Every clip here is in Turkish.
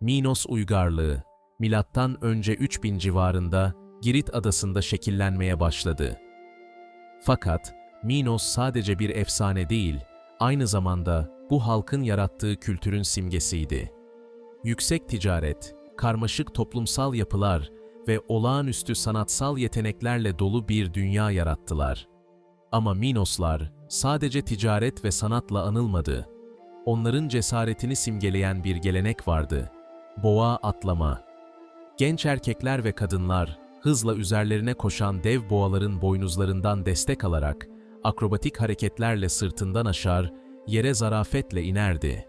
Minos uygarlığı, milattan önce 3000 civarında Girit adasında şekillenmeye başladı. Fakat Minos sadece bir efsane değil, aynı zamanda bu halkın yarattığı kültürün simgesiydi. Yüksek ticaret, karmaşık toplumsal yapılar ve olağanüstü sanatsal yeteneklerle dolu bir dünya yarattılar. Ama Minoslar sadece ticaret ve sanatla anılmadı. Onların cesaretini simgeleyen bir gelenek vardı. Boğa atlama. Genç erkekler ve kadınlar hızla üzerlerine koşan dev boğaların boynuzlarından destek alarak akrobatik hareketlerle sırtından aşar, yere zarafetle inerdi.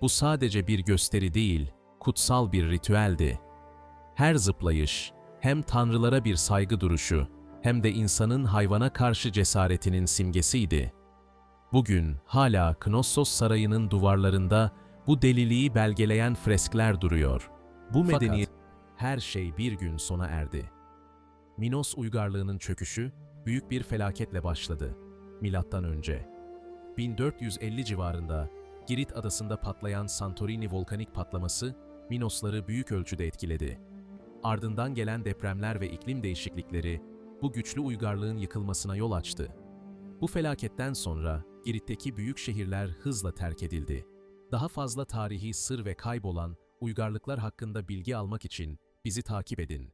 Bu sadece bir gösteri değil, kutsal bir ritüeldi. Her zıplayış hem tanrılara bir saygı duruşu hem de insanın hayvana karşı cesaretinin simgesiydi. Bugün hala Knossos Sarayı'nın duvarlarında bu deliliği belgeleyen freskler duruyor. Bu Fakat- medeniyet her şey bir gün sona erdi. Minos uygarlığının çöküşü büyük bir felaketle başladı. Milattan önce 1450 civarında Girit adasında patlayan Santorini volkanik patlaması Minosları büyük ölçüde etkiledi. Ardından gelen depremler ve iklim değişiklikleri bu güçlü uygarlığın yıkılmasına yol açtı. Bu felaketten sonra Girit'teki büyük şehirler hızla terk edildi. Daha fazla tarihi sır ve kaybolan uygarlıklar hakkında bilgi almak için bizi takip edin.